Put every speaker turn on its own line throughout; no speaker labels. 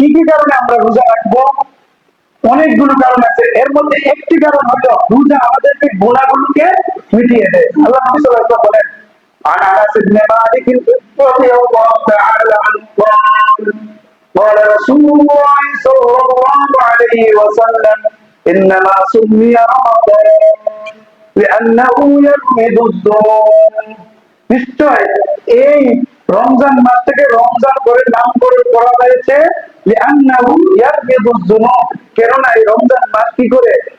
কি কি কারণে আমরা রোজা রাখবো অনেকগুলো কারণ আছে এর মধ্যে একটি কারণ হলো রোজা আমাদেরকে গোনাগুলোকে মিটিয়ে দেয় আল্লাহ নবী সাল্লাল্লাহু আলাইহি ওয়াসাল্লাম বলেন عن انس بن مالك رضي الله تعالى عنه قال قال رسول الله صلى الله عليه وسلم انما سمي رمضان لانه يرمد الذنوب নিশ্চয় এই রমজান মাসটাকে রমজান করে নামকরণ করা হয়েছে লিআন্নাহু ইয়ারবিদুজ যুনুব করে?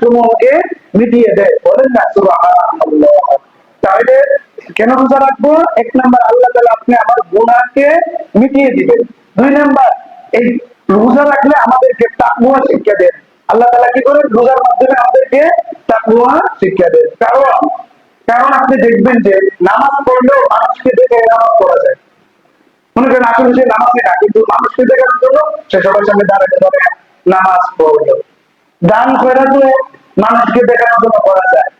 সমূহকে মিটিয়ে দেয়। বলেন না তাহলে কেন রোজা রাখব? এক নাম্বার, আল্লাহ তাআলা আপনি আমার গুনাহকে মিটিয়ে দিবেন। দুই নাম্বার, এই রোজা রাখলে আমাদেরকে তাকওয়া শিক্ষা দেন। আল্লাহ তাআলা কি করেন? রোজার মাধ্যমে আমাদেরকে তাকওয়া শিক্ষা দেন। কারণ কারণ আপনি দেখবেন যে নামাজ পড়লেও মানুষকে দেখে নামাজ পড়া যায়। মনে করেন আসলে সে নামাজই না, কিন্তু মানুষকে দেখানোর জন্য সে সবার সামনে দাঁড়াতে পারে নামাজ পড়ল। দান করে তো মানুষকে দেখানোর জন্য করা যায়।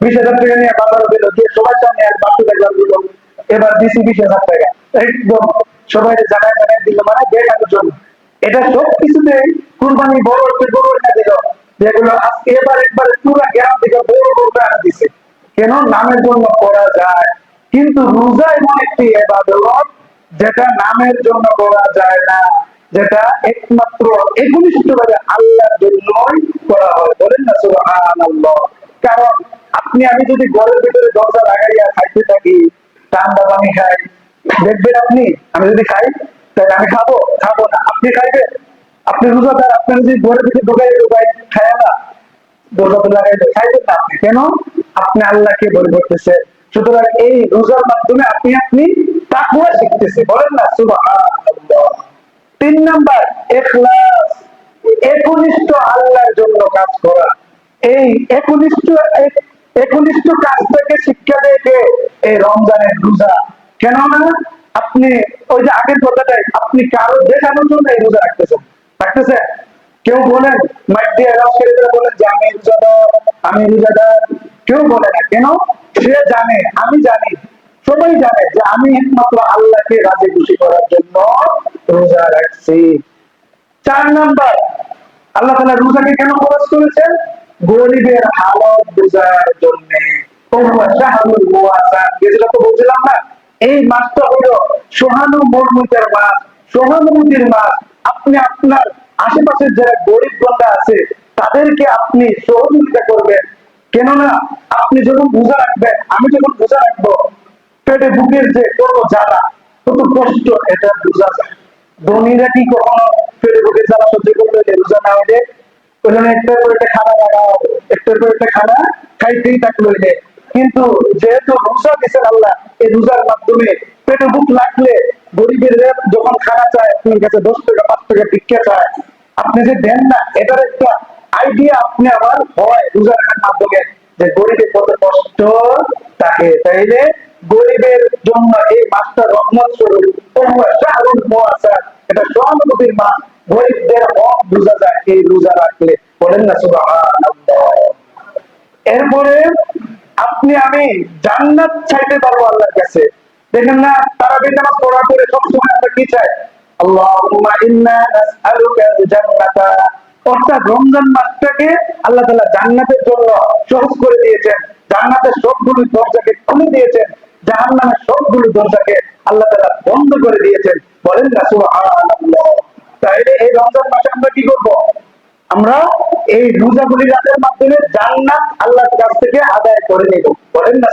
বিশ হাজার টাকা নিয়ে বাজারে দিল দিয়ে সবার সামনে এক বাচ্চা দেখলাম দিল, এবার দিছি বিশ হাজার টাকা। একদম সবাই জানায় জানায় দিল মানে দেখানোর জন্য। এটা সব কিছুতে কুরবানি বড় একটা বড় একটা দিল যেগুলো আজকে এবার একবারে পুরো গ্রাম থেকে বড় বড় টাকা দিছে। কেন? নামের জন্য করা যায়। কিন্তু রোজা এমন একটি এবাদত যেটা নামের জন্য করা যায় না, যেটা একমাত্র একনিষ্ঠ ভাবে আল্লাহর জন্যই করা হয়। বলেন না, সুবহানাল্লাহ। কারণ আপনি, আমি যদি ঘরের ভিতরে দরজা লাগাইয়া খাইতে থাকি ঠান্ডা পানি খাই। দেখবেন আপনি, আমি যদি খাই, তাহলে আমি খাব? খাব না। আপনি খাইবেন? আপনি রোজাদার আপনি যদি ঘরের ভিতরে ঢুকাই ঢুকাই খায় না, দরজা লাগাই দেয় খাইবেন না আপনি। কেন? আপনি আল্লাহকে বলে করতেছে সুতরাং এই রোজার মাধ্যমে আপনি আপনি তাকুয়া শিখতেছে। বলেন না, সুবহানাল্লাহ। তিন নাম্বার, ইখলাস। একনিষ্ঠ আল্লাহর জন্য কাজ করা। এই একনিষ্ঠ এক- একনিষ্ঠ কাজটাকে শিক্ষা দেয় এই রমজানের রোজা। কেননা আপনি ওই যে আগের কথাটাই, আপনি কারও দেখানোর জন্য এই রোজা রাখতেছেন। রাখতেছেন কেউ বলেন, মাইক দিয়ে বলেন যে, আমি রোজাদার আমি রোজাদার। কেউ বলে না। কেন? সে জানে, আমি জানি, সবাই জানে যে আমি একমাত্র আল্লাহকে রাজি খুশি করার জন্য রোজা রাখছি। চার নাম্বার, আল্লাহ তাআলা রোজাকে কেন খরচ করেছেন? গরিবের হালত বোঝার জন্য। যেটা তো বলছিলাম না, এই মাসটা হলো সহানুভূতির মাস। সহানুভূতির মাস, আপনি আপনার আশেপাশের যারা গরিব বন্ধা আছে, তাদেরকে আপনি সহযোগিতা করবেন। কেননা আপনি যখন বোঝা রাখবেন, আমি যখন বোঝা রাখব, পেটে বুকের যে কত জ্বালা কত কষ্ট, এটা বোঝা যায়। ধনীরা কি কখনো পেটে বুকের জ্বালা সহ্য করতে হলে রোজা না হইলে ওই জন্য একটার পর একটা খানা লাগাও একটার পর একটা খানা খাইতেই থাকল কিন্তু যেহেতু রোজা আল্লাহ, এই রোজার মাধ্যমে পেটে বুক লাগলে গরিবের যখন খানা চায়, আপনার কাছে দশ টাকা, পাঁচ টাকা ভিক্ষা চায়, আপনি যে দেন না, এটার একটা আইডিয়া আপনি আমার হয় রোজা মাধ্যমে যে গরিবের কত কষ্ট তাইলে গরিবের জন্য এই রহমত স্বরূপ এটা গরিবদের হক বোঝা যায়, এই রোজা রাখলে বলেন না এরপরে আপনি, আমি জান্নাত চাইতে পারব আল্লাহর কাছে। দেখেন না তারাবির নামাজ পড়ার পরে সবসময় আমরা কি চাই? আল্লাহুম্মা ইন্না নাসআলুকা জান্নাতা অর্থাৎ রমজান মাসটাকে আল্লাহ তাআলা জান্নাতের জন্য সহজ করে দিয়েছেন। জান্নাতের সবগুলো দরজাকে খুলে দিয়েছেন। জাহান্নামের সবগুলো দরজাকে আল্লাহ তাআলা বন্ধ করে দিয়েছেন। বলেন না তাইলে এই রমজান মাসে আমরা কি করব? আমরা এই রোজাগুলি রাতের মাধ্যমে জান্নাত আল্লাহর কাছ থেকে আদায় করে নেব। বলেন না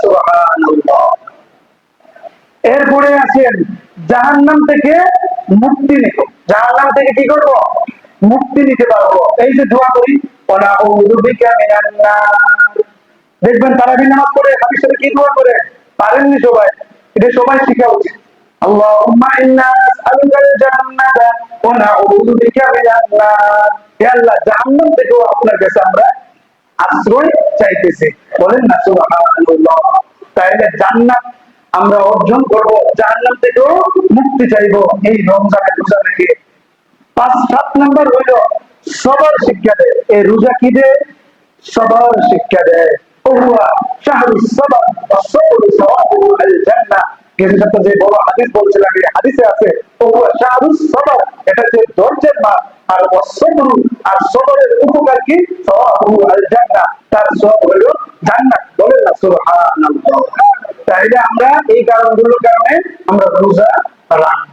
এরপরে আছেন জাহান্নাম থেকে মুক্তি নেব। জাহান্নাম থেকে কি করব? মুক্তি নিতে পারব। এই যে দোয়া করি দেখবেন তারা নামাজ হাদিস সাথে কি দোয়া করে? পারেননি সবাই। এটা সবাই শেখা উচিত। আমরা আশ্রয় চাইতেছি। বলেন না আমরা অর্জন করব, জাহান্নাম থেকেও মুক্তি চাইব। এই রমজানের রোজা পাঁচ, সাত নাম্বার হইল, সবার শিক্ষা দেয়। এই রোজা কি দেয়? সবার শিক্ষা দেয়। যে এই এটা আর আর উপকার কি? তার সব বলেন না আমরা এই কারণগুলোর কারণে আমরা রোজা রাখব।